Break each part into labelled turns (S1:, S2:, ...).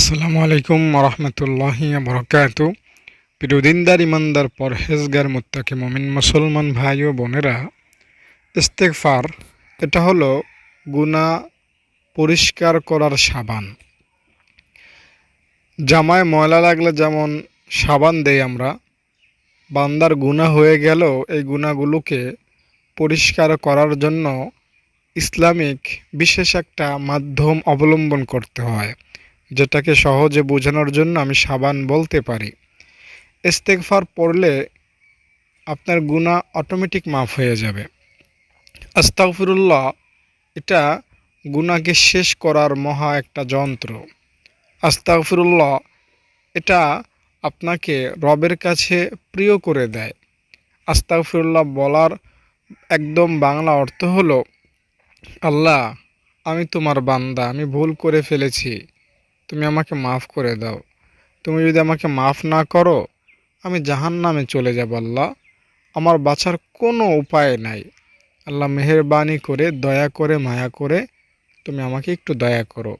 S1: আসসালামু আলাইকুম রহমতুল্লাহি বরকাত প্রিয়দিনদার ইমানদার, পরহেজগার, মুত্তাকি মমিন, মুসলমান ভাই ও বোনেরা ইস্তেকফার এটা হলো গুণা পরিষ্কার করার সাবান। জামায় ময়লা লাগলে যেমন সাবান দেই আমরা, বান্দার গুণা হয়ে গেলেও এই গুণাগুলোকে পরিষ্কার করার জন্য ইসলামিক বিশেষ একটা মাধ্যম অবলম্বন করতে হয়। যেটাকে সহজে বোঝানোর জন্য আমি সাবান বলতে পারি। ইস্তেকফার পড়লে আপনার গুণা অটোমেটিক মাফ হয়ে যাবে। আস্তাগফিরুল্লাহ, এটা গুণাকে শেষ করার মহা একটা যন্ত্র। আস্তাগফিরুল্লাহ, এটা আপনাকে রবের কাছে প্রিয় করে দেয়। আস্তাগফিরুল্লাহ বলার একদম বাংলা অর্থ হলো, আল্লাহ, আমি তোমার বান্দা, আমি ভুল করে ফেলেছি। তুমি আমাকে মাফ করে দাও। তুমি যদি আমাকে মাফ না করো, আমি জাহান নামে চলে যাব আল্লাহ। আমার বাঁচার কোনো উপায় নাই। আল্লাহ মেহরবানি করে, দয়া করে, মায়া করে তুমি আমাকে একটু দয়া করো।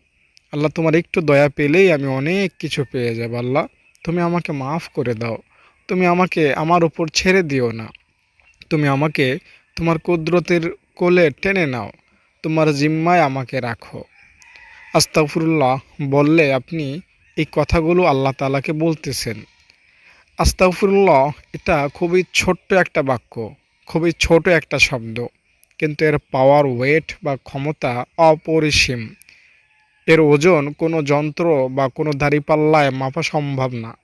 S1: আল্লাহ তোমার একটু দয়া পেলেই আমি অনেক কিছু পেয়ে যাব আল্লাহ। তুমি আমাকে মাফ করে দাও। তুমি আমাকে আমার উপর ছেড়ে দিও না। তুমি আমাকে তোমার কুদরতের কোলে টেনে নাও। তোমার জিম্মায় আমাকে রাখো। আস্তাগফিরুল্লাহ বললে আপনি এই কথাগুলো আল্লাহ তালাকে বলতেছেন। আস্তাগফিরুল্লাহ এটা খুবই ছোট্ট একটা বাক্য, খুবই ছোট একটা শব্দ, কিন্তু এর পাওয়ার ওয়েট বা ক্ষমতা অপরিসীম। এর ওজন কোনো যন্ত্র বা কোনো দাঁড়িপাল্লায় মাপা সম্ভব না।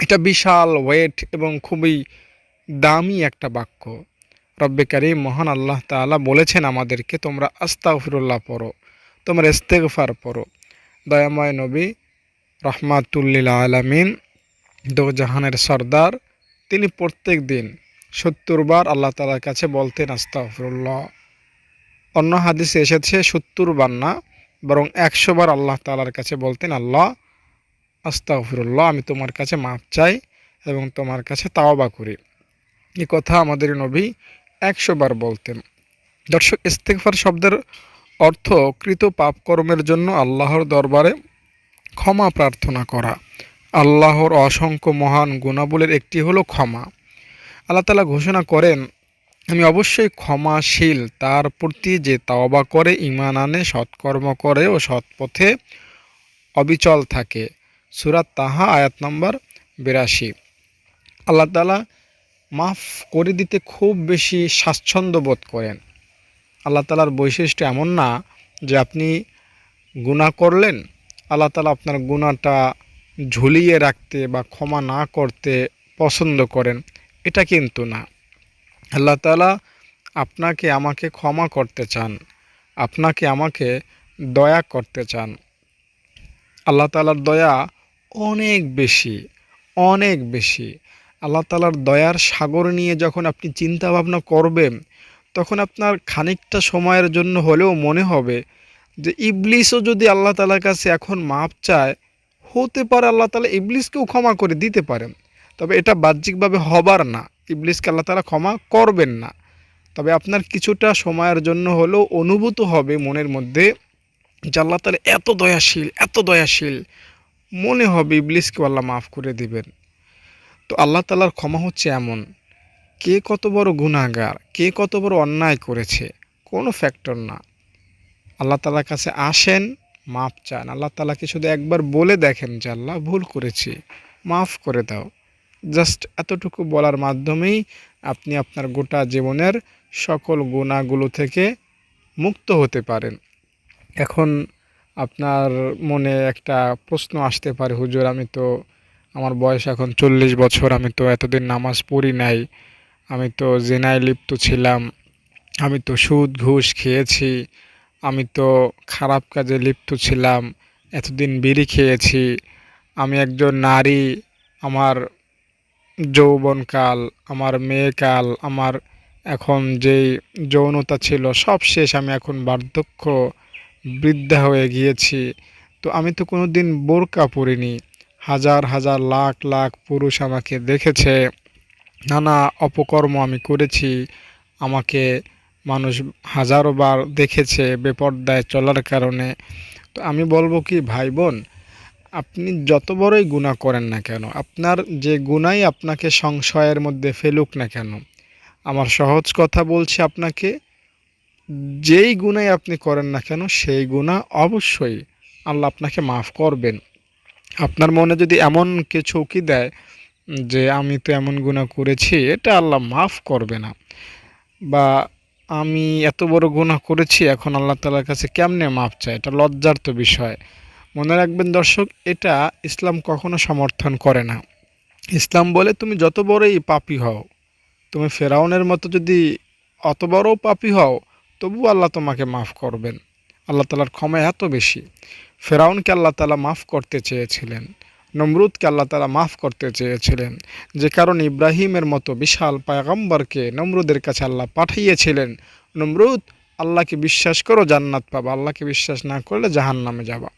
S1: এটা বিশাল ওয়েট এবং খুবই দামি একটা বাক্য। রব্বে কারিম মহান আল্লাহ তাআলা বলেছেন আমাদেরকে, তোমরা আস্তাগফিরুল্লাহ পড়ো। তোমরা ইস্তেগফার পড়ো। দয়াময় নবী, রহমাতুল্লিল আলমিন দো জাহানের সর্দার, তিনি প্রত্যেক দিন সত্তর বার আল্লাহ তালার কাছে বলতেন, আস্তাগফিরুল্লাহ। অন্য হাদিসে এসেছে, সত্তর বার না, বরং একশো বার আল্লাহ তালার কাছে বলতেন, আল্লাহ, আস্তাগফিরুল্লাহ, আমি তোমার কাছে মাপ চাই এবং তোমার কাছে তাওবা করি। এ কথা আমাদের নবী একশো বার বলতেন। দর্শক ইস্তেকফার শব্দের অর্থ কৃত পাপকর্মের জন্য আল্লাহর দরবারে ক্ষমা প্রার্থনা করা। আল্লাহর অসংখ্য মহান গুণাবলের একটি হলো ক্ষমা। আল্লাহ তালা ঘোষণা করেন, আমি অবশ্যই ক্ষমাশীল, তার প্রতি যে তাওবা করে ইমান আনে, সৎকর্ম করে ও সৎপথে অবিচল থাকে। সুরাত তাহা, আয়াত নম্বর বিরাশি। আল্লাহ তালা মাফ করে দিতে খুব বেশি স্বাচ্ছন্দ্য বোধ করেন। আল্লাহ তালার বৈশিষ্ট্য এমন না যে আপনি গুণা করলেন, আল্লাহ তালা আপনার গুণাটা ঝুলিয়ে রাখতে বা ক্ষমা না করতে পছন্দ করেন। এটা কিন্তু না। আল্লাহ তালা আপনাকে আমাকে ক্ষমা করতে চান, আপনাকে আমাকে দয়া করতে চান। আল্লাহ তালার দয়া অনেক বেশি অনেক বেশি। আল্লাহ তালার দয়ার সাগর নিয়ে যখন আপনি চিন্তা ভাবনা করবেন তখন আপনার খানিকটা সময়ের জন্য হলেও মনে হবে যে ইবলিসও যদি আল্লাহ তালার কাছে এখন মাপ চায়, হতে পারে আল্লাহ তালা ইবলিসকেও ক্ষমা করে দিতে পারেন। তবে এটা বাহ্যিকভাবে হবার না। ইবলিসকে আল্লাহ তালা ক্ষমা করবেন না। তবে আপনার কিছুটা সময়ের জন্য হলেও অনুভূত হবে মনের মধ্যে যে আল্লাহ তালা এত দয়াশীল এত দয়াশীল। মনে হবে ইবলিসকেও আল্লাহ মাফ করে দিবেন। তো আল্লাহ তালার ক্ষমা হচ্ছে এমন। কে কত বড় গুণাগার কে কত বড় অন্যায় করেছে, কোনো ফ্যাক্টর না। আল্লাহ তালার কাছে আসেন, মাফ চান। আল্লাহ তালাকে শুধু একবার বলে দেখেন যে, আল্লাহ ভুল করেছি, মাফ করে দাও। জাস্ট এতটুকু বলার মাধ্যমেই আপনি আপনার গোটা জীবনের সকল গুণাগুলো থেকে মুক্ত হতে পারেন। এখন আপনার মনে একটা প্রশ্ন আসতে পারে, হুজুর, আমি তো, আমার বয়স এখন চল্লিশ বছর, আমি তো এতদিন নামাজ পড়ি নাই। আমি তো জেনায় লিপ্ত ছিলাম, আমি তো সুদ, ঘুষ খেয়েছি, আমি তো খারাপ কাজে লিপ্ত ছিলাম, এতদিন বিড়ি খেয়েছি। আমি একজন নারী, আমার যৌবনকাল, আমার মেয়েকাল, আমার এখন যেই যৌনতা ছিল সব শেষ, আমি এখন বার্ধক্য বৃদ্ধা হয়ে গিয়েছি। তো আমি তো কোনো দিন বোরকা পরিনি। হাজার হাজার, লাখ লাখ পুরুষ আমাকে দেখেছে। নানা অপকর্ম আমি করেছি। আমাকে মানুষ হাজারো বার দেখেছে বেপর্দায় চলার কারণে। তো আমি বলব কি ভাই বোন আপনি যত বড়ই গুণা করেন না কেন, আপনার যে গুণাই আপনাকে সংশয়ের মধ্যে ফেলুক না কেন, আমার সহজ কথা বলছি আপনাকে, যেই গুণাই আপনি করেন না কেন, সেই গুণা অবশ্যই আল্লাহ আপনাকে মাফ করবেন। আপনার মনে যদি এমন কিছু উকি দেয় যে আমি তো এমন গুণা করেছি, এটা আল্লাহ মাফ করবে না। বা আমি এত বড় গুণা করেছি, এখন আল্লাহ তালার কাছে কেমনে মাফ চায়? এটা লজ্জার তো বিষয়। মনে রাখবেন দর্শক, এটা ইসলাম কখনো সমর্থন করে না। ইসলাম বলে তুমি যত বড়ই পাপি হও, তুমি ফেরাউনের মতো যদি অত বড় পাপি হও তবু আল্লাহ তোমাকে মাফ করবেন। আল্লাহ তালার ক্ষমা এত বেশি। ফেরাউনকে আল্লাহ তালা মাফ করতে চেয়েছিলেন। নমরুদকে আল্লাহ তালা মাফ করতে চেয়েছিলেন। যে কারণে ইব্রাহিমের মতো বিশাল পায়গম্বরকে নমরুদের কাছে আল্লাহ পাঠিয়েছিলেন। নমরুদ, আল্লাহকে বিশ্বাস করো, জান্নাত পাবা। আল্লাহকে বিশ্বাস না করলে জাহান নামে যাবা।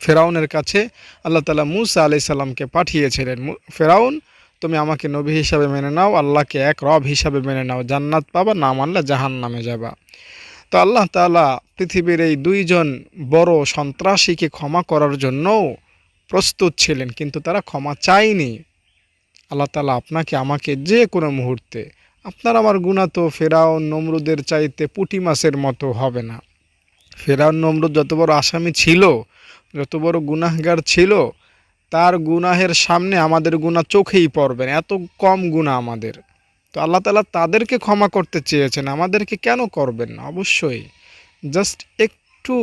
S1: ফেরাউনের কাছে আল্লাহ তালা মুসা আলি সাল্লামকে পাঠিয়েছিলেন। ফেরাউন, তুমি আমাকে নবী হিসাবে মেনে নাও, আল্লাহকে এক রব হিসাবে মেনে নাও। জান্নাত পাবা, না মানলে জাহান নামে যাবা। তো আল্লাহ তাআলা পৃথিবীর এই দুইজন বড় সন্ত্রাসীকে ক্ষমা করার জন্যও প্রস্তুত ছিলেন, কিন্তু তারা ক্ষমা চায়নি। আল্লাহ তাআলা আপনাকে, আমাকে যে কোনো মুহূর্তে, আপনার আমার গুণা তো ফেরাউন নমরুদের চাইতে পুঁটি মাছের মতো হবে না। ফেরাউন নমরুদ যত বড় আসামি ছিল, যত বড় গুনাহগার ছিল, তার গুনাহের সামনে আমাদের গুনাহ চোখেই পড়বে না, এত কম গুনাহ আমাদের। তো আল্লাহ তালা তাদেরকে ক্ষমা করতে চেয়েছেন, আমাদেরকে কেন করবেন না? অবশ্যই জাস্ট একটু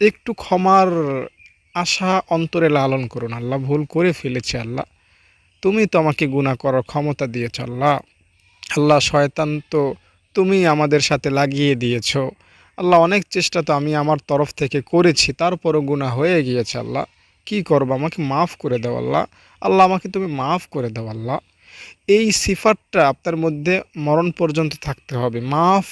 S1: একটু ক্ষমার আশা অন্তরে লালন করুন, আল্লাহ ভুল করে ফেলেছে আল্লাহ। তুমি তো আমাকে গুনাহ করার ক্ষমতা দিয়েছ আল্লাহ। আল্লাহ শয়তান তো তুমি আমাদের সাথে লাগিয়ে দিয়েছ। আল্লাহ অনেক চেষ্টা তো আমি আমার তরফ থেকে করেছি, তারপরও গুনাহ হয়ে গিয়েছে আল্লাহ। কি করব? আমাকে মাফ করে দাও আল্লাহ। আল্লাহ আমাকে তুমি মাফ করে দাও আল্লাহ। এই সিফাতটা আপনার মধ্যে মরণ পর্যন্ত থাকতে হবে। মাফ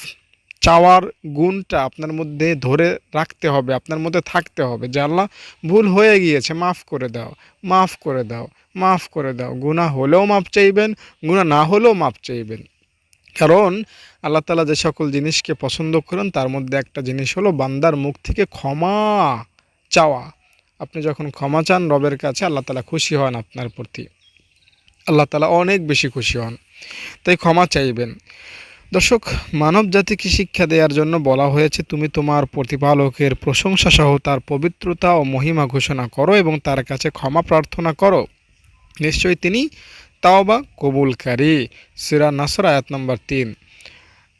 S1: চাওয়ার গুণটা আপনার মধ্যে ধরে রাখতে হবে, আপনার মধ্যে থাকতে হবে যে, আল্লাহ, ভুল হয়ে গিয়েছে, মাফ করে দাও, মাফ করে দাও, মাফ করে দাও। গুনাহ হলেও মাপ চাইবেন, গুনাহ না হলেও মাপ চাইবেন। কারণ আল্লাহ তালা যে সকল জিনিসকে পছন্দ করেন, তার মধ্যে একটা জিনিস হলো বান্দার মুখ থেকে ক্ষমা চাওয়া। আপনি যখন ক্ষমা চান রবের কাছে, আল্লাহ তালা খুশি হন আপনার প্রতি। আল্লাহ তালা অনেক বেশি খুশি হন। তাই ক্ষমা চাইবেন। দর্শক মানব জাতিকে শিক্ষা দেওয়ার জন্য বলা হয়েছে, তুমি তোমার প্রতিপালকের প্রশংসা সহ তার পবিত্রতা ও মহিমা ঘোষণা করো এবং তার কাছে ক্ষমা প্রার্থনা করো। নিশ্চয়ই তিনি তাওবা কবুলকারী। সিরা নাসর, আয়াত নম্বর তিন।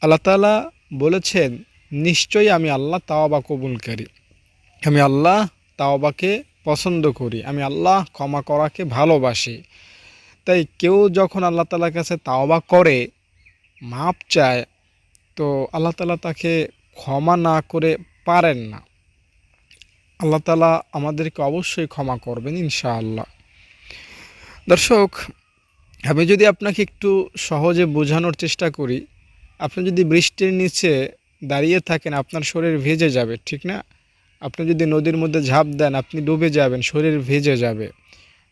S1: আল্লাহ তালা বলেছেন, নিশ্চয়ই আমি আল্লাহ তাওবা কবুলকারী। আমি আল্লাহ তাওবাকে পছন্দ করি। আমি আল্লাহ ক্ষমা করাকে ভালোবাসি। তাই কেউ যখন আল্লাহ তালার কাছে তাওবা করে মাপ চায়, তো আল্লাহ তালা তাকে ক্ষমা না করে পারেন না। আল্লাহ তালা আমাদেরকে অবশ্যই ক্ষমা করবেন ইনশাআল্লাহ। দর্শক, আমি যদি আপনাকে একটু সহজে বোঝানোর চেষ্টা করি, আপনি যদি বৃষ্টির নিচে দাঁড়িয়ে থাকেন, আপনার শরীর ভেজে যাবে, ঠিক না? আপনি যদি নদীর মধ্যে ঝাঁপ দেন, আপনি ডুবে যাবেন, শরীর ভেজে যাবে।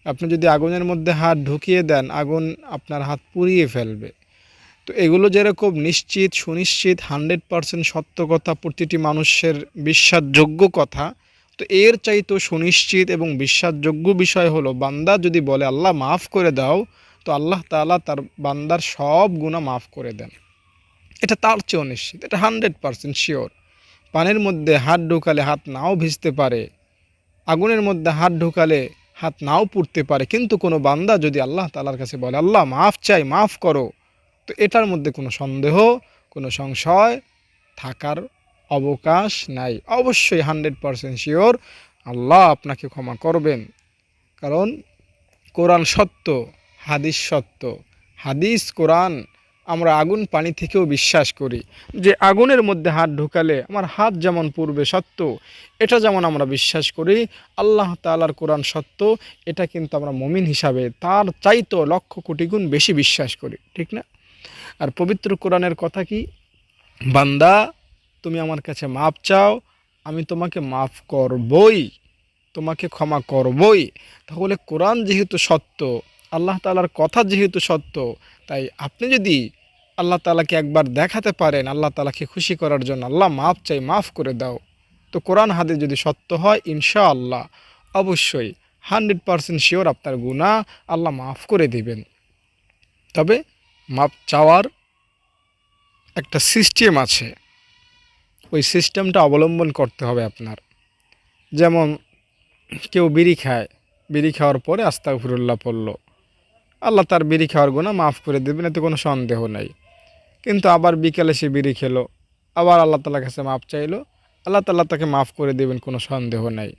S1: আপনি যদি আগুনের মধ্যে হাত ঢুকিয়ে দেন, আগুন আপনার হাত পুড়িয়ে ফেলবে। তো এগুলো যেরকম নিশ্চিত, সুনিশ্চিত, হান্ড্রেড পারসেন্ট সত্য কথা, প্রতিটি মানুষের বিশ্বাসযোগ্য কথা, তো এর চাইতেও সুনিশ্চিত এবং বিশ্বাসযোগ্য বিষয় হলো, বান্দা যদি বলে, আল্লাহ মাফ করে দাও, তো আল্লাহ তালা তার বান্দার সব গুণা মাফ করে দেন। এটা তার চেয়েও নিশ্চিত, এটা হান্ড্রেড পারসেন্ট শিওর। পানির মধ্যে হাত ঢুকালে হাত নাও ভিজতে পারে, আগুনের মধ্যে হাত ঢুকালে হাত নাও পুড়তে পারে, কিন্তু কোনো বান্দা যদি আল্লাহ তালার কাছে বলে, আল্লাহ মাফ চাই, মাফ করো তো এটার মধ্যে কোনো সন্দেহ, কোনো সংশয় থাকার অবকাশ নাই। অবশ্যই হান্ড্রেড পারসেন্ট শিওর আল্লাহ আপনাকে ক্ষমা করবেন। কারণ কোরআন সত্য, হাদিস সত্য, হাদিস, কোরআন আমরা আগুন পানি থেকেও বিশ্বাস করি। যে আগুনের মধ্যে হাত ঢুকালে আমার হাত যেমন পূর্বে সত্য, এটা যেমন আমরা বিশ্বাস করি, আল্লাহ তালার কোরআন সত্য, এটা কিন্তু আমরা মমিন হিসাবে তার চাইতো লক্ষ কোটি গুণ বেশি বিশ্বাস করি। ঠিক না? আর পবিত্র কোরআনের কথা কি? বান্দা, তুমি আমার কাছে মাপ চাও, আমি তোমাকে মাফ করবই, তোমাকে ক্ষমা করবই। তাহলে কোরআন যেহেতু সত্য, আল্লাহ তালার কথা যেহেতু সত্য, তাই আপনি যদি আল্লাহ তালাকে একবার দেখাতে পারেন, আল্লাহ তালাকে খুশি করার জন্য, আল্লাহ মাফ চাই, মাফ করে দাও। তো কোরআন হাদিস যদি সত্য হয় ইনশা আল্লাহ অবশ্যই হান্ড্রেড পারসেন্ট শিওর আপনার গুণা আল্লাহ মাফ করে দিবেন। তবে মাপ চাওয়ার একটা সিস্টেম আছে। ওই সিস্টেমটা অবলম্বন করতে হবে আপনার। যেমন কেউ বিড়ি খায়, বিড়ি খাওয়ার পরে আস্তাগফিরুল্লাহ পড়ল। আল্লাহ তার বিড়ি খাওয়ার গুণা মাফ করে দেবেন, এতে কোনো সন্দেহ নেই। কিন্তু আবার বিকেলে সে বিড়ি খেলো, আবার আল্লাহ তালার কাছে মাপ চাইলো, আল্লাহ তাল্লাহ তাকে মাফ করে দেবেন, কোনো সন্দেহ নেই।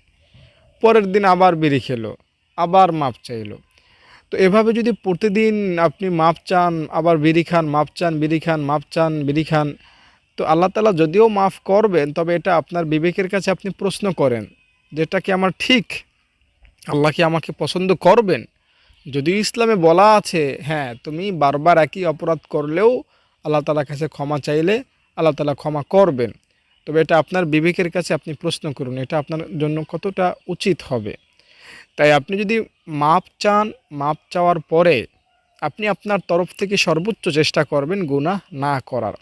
S1: পরের দিন আবার বিড়ি খেলো, আবার মাপ চাইলো। তো এভাবে যদি প্রতিদিন আপনি মাপ চান, আবার বিড়ি খান, মাপ চান, বিড়ি খান, মাপ চান, বিড়ি খান, তো আল্লাহ তালা যদিও মাফ করবেন, তবে এটা আপনার বিবেকের কাছে আপনি প্রশ্ন করেন, যেটা কি আমার ঠিক? আল্লাহ কি আমাকে পছন্দ করবেন? যদি ইসলামে বলা আছে হ্যাঁ তুমি বারবার একই অপরাধ করলেও আল্লাহ তালার কাছে ক্ষমা চাইলে আল্লাহ তালা ক্ষমা করবেন। তবে এটা আপনার বিবেকের কাছে আপনি প্রশ্ন করুন, এটা আপনার জন্য কতটা উচিত হবে? তাই আপনি যদি মাপ চান, মাপ চাওয়ার পরে আপনি আপনার তরফ থেকে সর্বোচ্চ চেষ্টা করবেন গুনাহ না করার।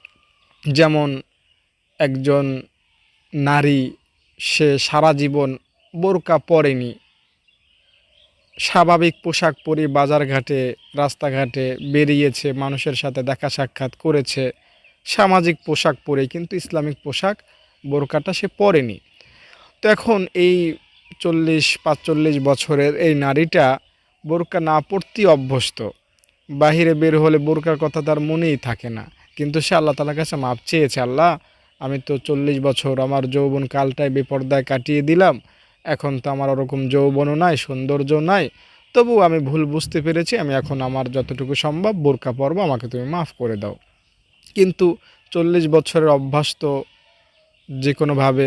S1: যেমন একজন নারী, সে সারা জীবন বোরকা পরেনি। স্বাভাবিক পোশাক পরে, বাজারঘাটে, রাস্তাঘাটে বেরিয়েছে, মানুষের সাথে দেখা সাক্ষাৎ করেছে। সামাজিক পোশাক পরে, কিন্তু ইসলামিক পোশাক বোরকাটা সে পরেনি। তো এখন এই চল্লিশ, পাঁচচল্লিশ বছরের এই নারীটা বোরকা না পড়তেই অভ্যস্ত। বাহিরে বের হলে বোরকার কথা তার মনেই থাকে না। কিন্তু সে আল্লাহ তালার কাছে মাপ চেয়েছে, আল্লাহ, আমি তো চল্লিশ বছর আমার যৌবন কালটায় বেপর্দায় কাটিয়ে দিলাম। এখন তো আমার ওরকম যৌবনও নাই সৌন্দর্য নাই। তবু আমি ভুল বুঝতে পেরেছি, আমি এখন আমার যতটুকু সম্ভব বোরকা পরবো, আমাকে তুমি মাফ করে দাও। কিন্তু চল্লিশ বছরের অভ্যাস তো যে কোনোভাবে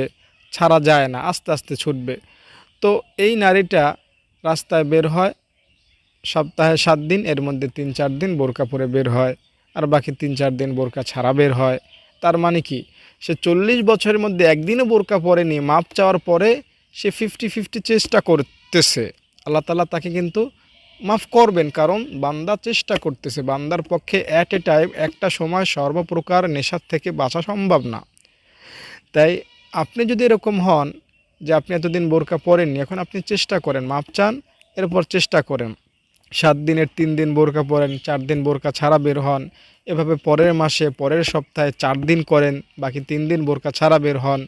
S1: ছাড়া যায় না, আস্তে আস্তে ছুটবে। তো এই নারীটা রাস্তায় বের হয়, সপ্তাহে সাত দিন, এর মধ্যে তিন চার দিন বোরকা পরে বের হয়, আর বাকি তিন চার দিন বোরকা ছাড়া বের হয়। তার মানে কি? সে চল্লিশ বছরের মধ্যে একদিনও বোরকা পরেনি, মাপ চাওয়ার পরে সে ফিফটি ফিফটি চেষ্টা করতেছে। আল্লাহ তালা তাকে কিন্তু মাফ করবেন, কারণ বান্দা চেষ্টা করতেছে। বান্দার পক্ষে অ্যাট এ টাইম একটা সময় সর্বপ্রকার নেশার থেকে বাঁচা সম্ভব না। তাই আপনি যদি এরকম হন যে আপনি এতদিন বোরকা পরেননি, এখন আপনি চেষ্টা করেন, মাপ চান, এরপর চেষ্টা করেন। সাত দিনের তিন দিন বোরকা পরেন, চার দিন বোরকা ছাড়া বের হন, এভাবে পরের মাসে, পরের সপ্তাহে চার দিন করেন, বাকি তিন দিন বোরকা ছাড়া বের হন,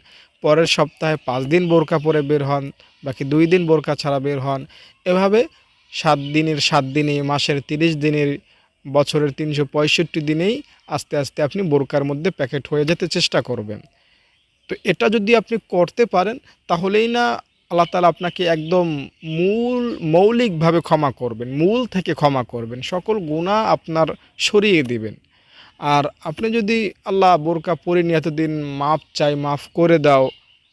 S1: পরের সপ্তাহে পাঁচ দিন বোরকা পরে বের হন, বাকি দুই দিন বোরকা ছাড়া বের হন। এভাবে সাত দিনের সাত দিনে, মাসের তিরিশ দিনের, বছরের তিনশো পঁয়ষট্টি দিনেই আস্তে আস্তে আপনি বোরকার মধ্যে প্যাকেট হয়ে যেতে চেষ্টা করবেন। তো এটা যদি আপনি করতে পারেন, তাহলেই না আল্লাহ তালা আপনাকে একদম মূল, মৌলিকভাবে ক্ষমা করবেন, মূল থেকে ক্ষমা করবেন। সকল গুণা আপনার সরিয়ে দিবেন। আর আপনি যদি আল্লাহ বোরকা পরে নিয়ে এতদিন মাপ চাই, মাফ করে দাও,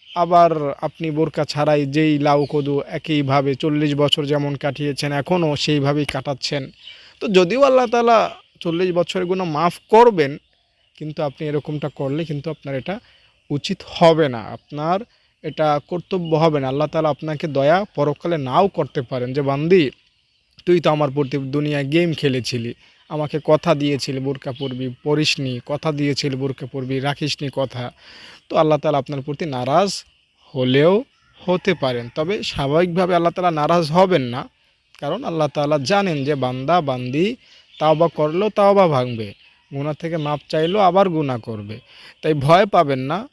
S1: আবার আপনি বোরকা ছাড়াই যেই লাউ কদু একইভাবে চল্লিশ বছর যেমন কাটিয়েছেন, এখনও সেইভাবেই কাটাচ্ছেন। তো যদিও আল্লাহ তালা চল্লিশ বছরের গুণ মাফ করবেন, কিন্তু আপনি এরকমটা করলে কিন্তু আপনার এটা উচিত হবে না। আপনার এটা কর্তব্য হবে না। আল্লাহ তালা আপনাকে দয়া পরকালে নাও করতে পারেন যে, বান্দি, তুই তো আমার প্রতি দুনিয়ায় গেম খেলেছিলি, আমাকে কথা দিয়েছিলি, বোরকা পরবি পড়িসনি কথা দিয়েছিল, বোরকা পরবি রাখিসনি কথা। তো আল্লাহ তালা আপনার প্রতি নারাজ হলেও হতে পারেন। তবে স্বাভাবিকভাবে আল্লাহ তালা নারাজ হবেন না। কারণ আল্লাহ তালা জানেন যে, বান্দা, বান্দি তাও বা করলেও তাও বা ভাঙবে। গুণা থেকে মাপ চাইলেও আবার গুণা করবে। তাই ভয় পাবেন না।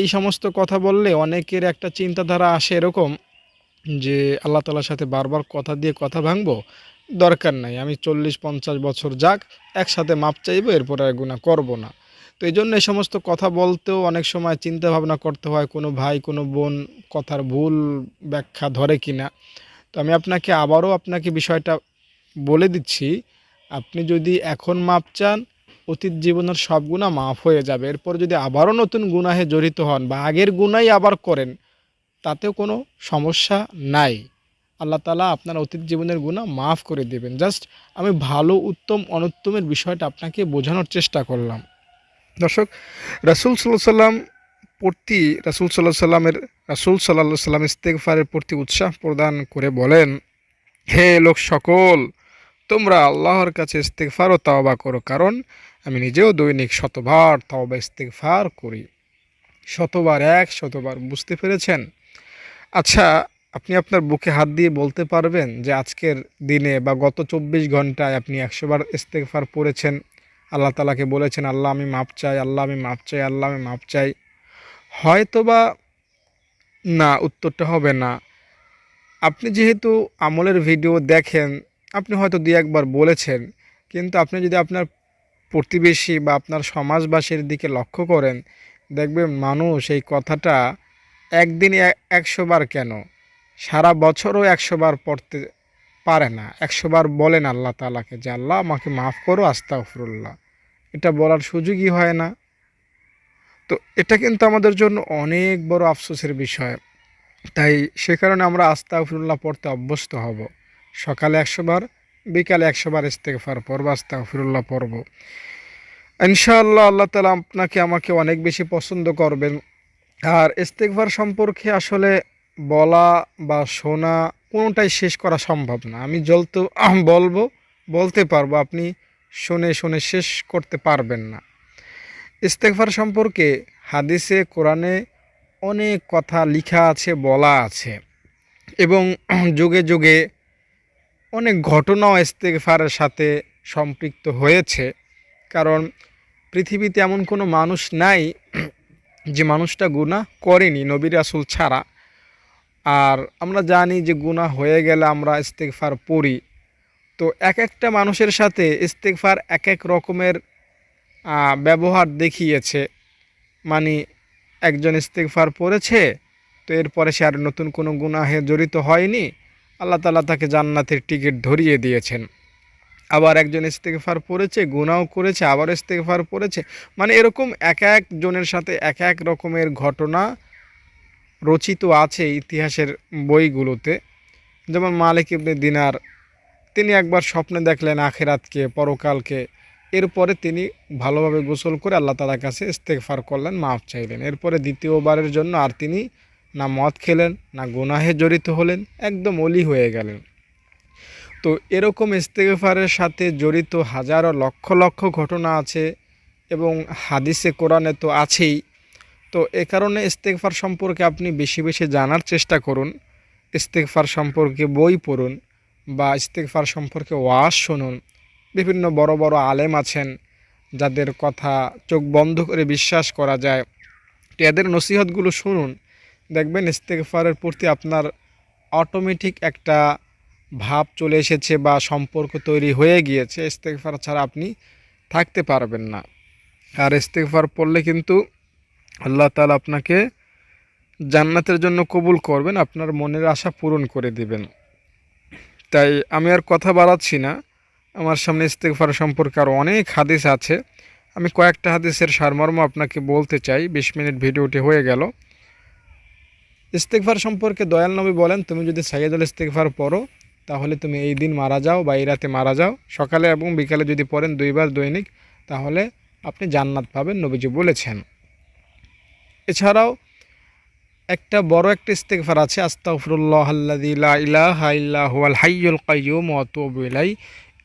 S1: এই সমস্ত কথা বললে অনেকের একটা চিন্তাধারা আসে এরকম যে আল্লাহ তালার সাথে বারবার কথা দিয়ে কথা ভাঙবো, দরকার নাই। আমি চল্লিশ, পঞ্চাশ বছর যাক, একসাথে মাপ চাইব, এরপরে আর গুণা করব না। তো এই জন্য এই সমস্ত কথা বলতেও অনেক সময় চিন্তা ভাবনা করতে হয়, কোনো ভাই, কোনো বোন কথার ভুল ব্যাখ্যা ধরে কিনা। তো আমি আপনাকে আবারও আপনাকে বিষয়টা বলে দিচ্ছি, আপনি যদি এখন মাপ চান অতীত জীবনের সব গুণা মাফ হয়ে যাবে। এরপর যদি আবারও নতুন গুনাহে জড়িত হন বা আগের গুণাই আবার করেন, তাতেও কোনো সমস্যা নাই। আল্লাহ তালা আপনার অতীত জীবনের গুণা মাফ করে দেবেন। জাস্ট আমি ভালো, উত্তম, অনুত্তমের বিষয়টা আপনাকে বোঝানোর চেষ্টা করলাম। দর্শক, রাসুল সাল্লাহ সাল্লাম প্রতি, রাসুল সাল্লাহ সাল্লামের, রাসুল সাল্লাহ সাল্লাম ইস্তেকফারের প্রতি উৎসাহ প্রদান করে বলেন, হে লোক সকল, তোমরা আল্লাহর কাছে ইস্তেকফার ও তাওবা করো। কারণ আমি নিজেও দৈনিক শতবার তাওবা ইস্তেকফার করি। শতবার এক, শতবার, বুঝতে পেরেছেন? আচ্ছা আপনি আপনার বুকে হাত দিয়ে বলতে পারবেন যে আজকের দিনে বা গত চব্বিশ ঘন্টায় আপনি একশোবার ইস্তেগফার পড়েছেন? আল্লাহ তালাকে বলেছেন, আল্লাহ, আমি মাপ চাই, আল্লাহ, আমি মাপ চাই, আল্লাহ, আমি মাপ চাই। হয়তোবা না, উত্তরটা হবে না। আপনি যেহেতু আমলের ভিডিও দেখেন, আপনি হয়তো দুই একবার বলেছেন, কিন্তু আপনি যদি আপনার প্রতিবেশী বা আপনার সমাজবাসীর দিকে লক্ষ্য করেন, দেখবেন মানুষ এই কথাটা একদিনে একশো বার কেন? সারা বছরও একশো বার পড়তে পারে না, একশো বার বলেন আল্লাহ তালাকে যে, আল্লাহ আমাকে মাফ করো, আস্তাগফিরুল্লাহ। এটা বলার সুযোগই হয় না। তো এটা কিন্তু আমাদের জন্য অনেক বড় আফসোসের বিষয়। তাই সে কারণে আমরা আস্তাগফিরুল্লাহ পড়তে অভ্যস্ত হব। সকালে একশো বার বিকালে একশো বার ইস্তেগফার পড়ব আস্তাগফিরুল্লাহ পড়ব। ইনশাআল্লাহ আল্লাহ তালা আপনাকে আমাকে অনেক বেশি পছন্দ করবেন। আর ইস্তেগফার সম্পর্কে আসলে বলা বা শোনা কোনোটাই শেষ করা সম্ভব না। আমি জলতো বলব, বলতে পারব, আপনি শুনে শুনে শেষ করতে পারবেন না। ইস্তেগফার সম্পর্কে হাদিসে, কোরআনে অনেক কথা লিখা আছে, বলা আছে। এবং যুগে যুগে অনেক ঘটনাও ইস্তেগফারের সাথে সম্পৃক্ত হয়েছে। কারণ পৃথিবীতে এমন কোনো মানুষ নাই যে মানুষটা গুনাহ করেনি নবী রাসুল ছাড়া। আর আমরা জানি যে গুনাহ হয়ে গেলে আমরা ইস্তেগফার পড়ি। তো এক একটা মানুষের সাথে ইস্তেকফার এক এক রকমের ব্যবহার দেখিয়েছে। মানে একজন ইস্তেকফার পড়েছে, তো এরপরে সে আর নতুন কোনো গুনাহে জড়িত হয়নি। আল্লাহ তালা তাকে জান্নাতের টিকিট ধরিয়ে দিয়েছেন। আবার একজন ইস্তেগফার পড়েছে গুনাও করেছে, আবার ইস্তেগফার পড়েছে। মানে এরকম এক এক জনের সাথে এক এক রকমের ঘটনা রচিত আছে ইতিহাসের বইগুলোতে। যেমন মালিক ইবনে দিনার, তিনি একবার স্বপ্নে দেখলেন আখেরাতকে, পরকালকে। এরপরে তিনি ভালোভাবে গোসল করে আল্লাহ তালার কাছে ইস্তেগফার করলেন, মাফ চাইলেন। এরপরে দ্বিতীয়বারের জন্য আর তিনি না মদ খেলেন, না গুনাহে জড়িত হলেন, একদম অলি হয়ে গেলেন। তো এরকম ইস্তেগফারের সাথে জড়িত হাজারো লক্ষ লক্ষ ঘটনা আছে এবং হাদিসে, কোরআনে তো আছেই। তো এ কারণে ইস্তেগফার সম্পর্কে আপনি বেশি বেশি জানার চেষ্টা করুন। ইস্তেগফার সম্পর্কে বই পড়ুন বা ইস্তেগফার সম্পর্কে ওয়াজ শুনুন। বিভিন্ন বড় বড় আলেম আছেন যাদের কথা চোখ বন্ধ করে বিশ্বাস করা যায়। এদের নসিহতগুলো শুনুন। দেখবেন, ইস্তেগফারের প্রতি আপনার অটোমেটিক একটা ভাব চলে এসেছে বা সম্পর্ক তৈরি হয়ে গিয়েছে। ইস্তেগফার ছাড়া আপনি থাকতে পারবেন না। আর ইস্তেগফার পড়লে কিন্তু আল্লাহ তালা আপনাকে জান্নাতের জন্য কবুল করবেন, আপনার মনের আশা পূরণ করে দিবেন। তাই আমি আর কথা বাড়াচ্ছি না। আমার সামনে ইস্তেগফার সম্পর্কে আরও অনেক হাদিস আছে। আমি কয়েকটা হাদিসের সারমর্ম আপনাকে বলতে চাই। বিশ মিনিট ভিডিওটি হয়ে গেল। ইস্তেগফার সম্পর্কে দয়াল নবী বলেন, তুমি যদি সাইয়েদুল ইস্তেগফার পড়ো, তাহলে তুমি এই দিন মারা যাও বা এই রাতে মারা যাও। সকালে এবং বিকালে যদি পড়েন দুইবার দৈনিক, তাহলে আপনি জান্নাত পাবেন, নবীজি বলেছেন। এছাড়াও একটা বড় একটা ইস্তেগফার আছে ইলাই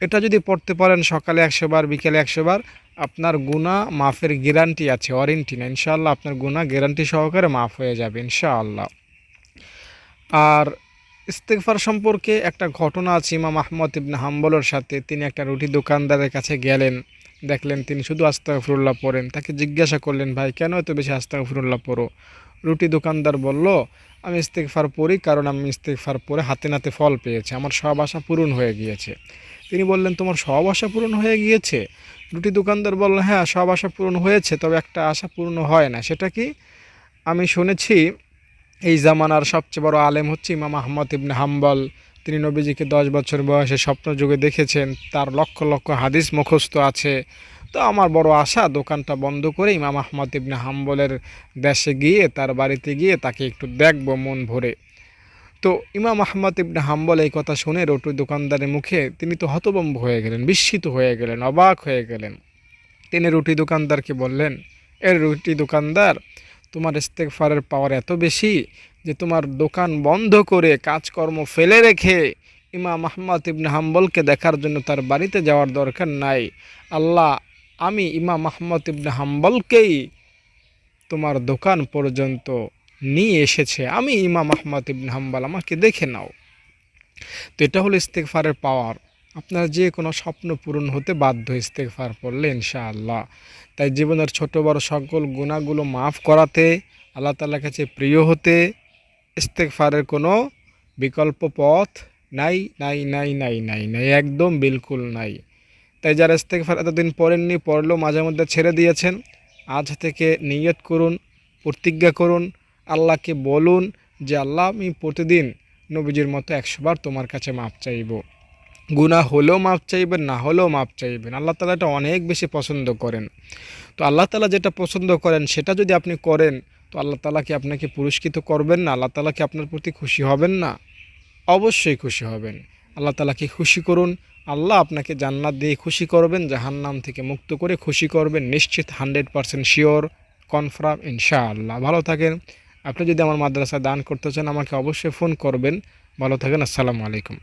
S1: এটা যদি পড়তে পারেন সকালে একশো বার, বিকেলে একশো বার, আপনার গুণা মাফের গ্যারান্টি আছে ওয়ারেন্টি না। ইনশাআল্লাহ আপনার গুণা গ্যারান্টি সহকারে মাফ হয়ে যাবে, ইনশাআল্লাহ। আর ইস্তেগফার সম্পর্কে একটা ঘটনা আছে ইমাম আহমদ ইবনে হাম্বলের সাথে। তিনি একটা রুটি দোকানদারের কাছে গেলেন, দেখলেন তিনি শুধু আস্তাগফিরুল্লাহ পড়েন। তাকে জিজ্ঞাসা করলেন, ভাই, কেন এত বেশি আস্তাগফিরুল্লাহ পড়ো? রুটি দোকানদার বলল, আমি ইস্তেগফার পড়ি কারণ আমি ইস্তেগফার পরে হাতে নাতে ফল পেয়েছি। আমার সব আশা পূরণ হয়ে গিয়েছে। তিনি বললেন, তোমার সব আশা পূরণ হয়ে গিয়েছে? রুটি দোকানদার বলল হ্যাঁ সব আশা পূরণ হয়েছে, তবে একটা আশা পূর্ণ হয় না। সেটা কি? আমি শুনেছি এই জামানার সবচেয়ে বড় আলেম হচ্ছে ইমাম আহমদ ইবনে হাম্বল। তিনি নবীজিকে দশ বছর বয়সে স্বপ্ন যুগে দেখেছেন, তার লক্ষ লক্ষ হাদিস মুখস্থ আছে। তো আমার বড় আশা, দোকানটা বন্ধ করে ইমাম আহমদ ইবনে হাম্বলের দেশে গিয়ে, তার বাড়িতে গিয়ে তাকে একটু দেখব মন ভরে। তো ইমাম আহমদ ইবনে হাম্বল এই কথা শুনে রটু দোকানদারের মুখে তিনি তো হতবম্ব হয়ে গেলেন, বিস্মিত হয়ে গেলেন, অবাক হয়ে গেলেন। তিনি রুটি দোকানদারকে বললেন, এর রুটি দোকানদার তোমার ইস্তেগফারের পাওয়ার এত বেশি যে তোমার দোকান বন্ধ করে কাজকর্ম ফেলে রেখে ইমাম আহমদ ইবনে হাম্বলকে দেখার জন্য তার বাড়িতে যাওয়ার দরকার নাই। আল্লাহ, আমি ইমাম আহমদ ইবনে হাম্বলকেই তোমার দোকান পর্যন্ত নিয়ে এসেছে। আমি ইমাম আহমদ ইবন হাম্বাল, আমাকে দেখে নাও। তো এটা হলো ইস্তেকফারের পাওয়ার আপনার যে কোনো স্বপ্ন পূরণ হতে বাধ্য ইস্তেকফার পড়লে ইনশাআল্লাহ। তাই জীবনের ছোট বড় সকল গুণাগুলো মাফ করাতে আল্লাহ তালার কাছে প্রিয় হতে ইস্তেকফারের কোনো বিকল্প পথ নাই নাই নাই নাই নাই নাই, একদম বিলকুল নাই। তাই যারা ইস্তেকফার এতদিন পড়েননি, পড়লেও মাঝে মধ্যে ছেড়ে দিয়েছেন, আজ থেকে নিয়ত করুন, প্রতিজ্ঞা করুন, আল্লাহকে বলুন যে, আল্লাহ, আমি প্রতিদিন নবীজির মতো একশোবার তোমার কাছে মাপ চাইব। গুণা হলেও মাপ চাইবেন, না হলেও মাপ চাইবেন। আল্লাহ তালা এটা অনেক বেশি পছন্দ করেন। তো আল্লাহ তালা যেটা পছন্দ করেন, সেটা যদি আপনি করেন, তো আল্লাহ তালা কি আপনাকে পুরস্কৃত করবেন না? আল্লাহ তালা কি আপনার প্রতি খুশি হবেন না? অবশ্যই খুশি হবেন। আল্লাহ তালাকে খুশি করুন? আল্লাহ আপনাকে জান্নাত দিয়ে খুশি করবেন, জাহান্নাম থেকে মুক্ত করে খুশি করবেন, নিশ্চিত হান্ড্রেড পারসেন্ট শিওর, কনফার্ম, ইনশাআল্লাহ। ভালো থাকেন। আপনি যদি আমার মাদ্রাসায় দান করতে চান, আমাকে অবশ্যই ফোন করবেন। ভালো থাকেন, আসসালামু আলাইকুম।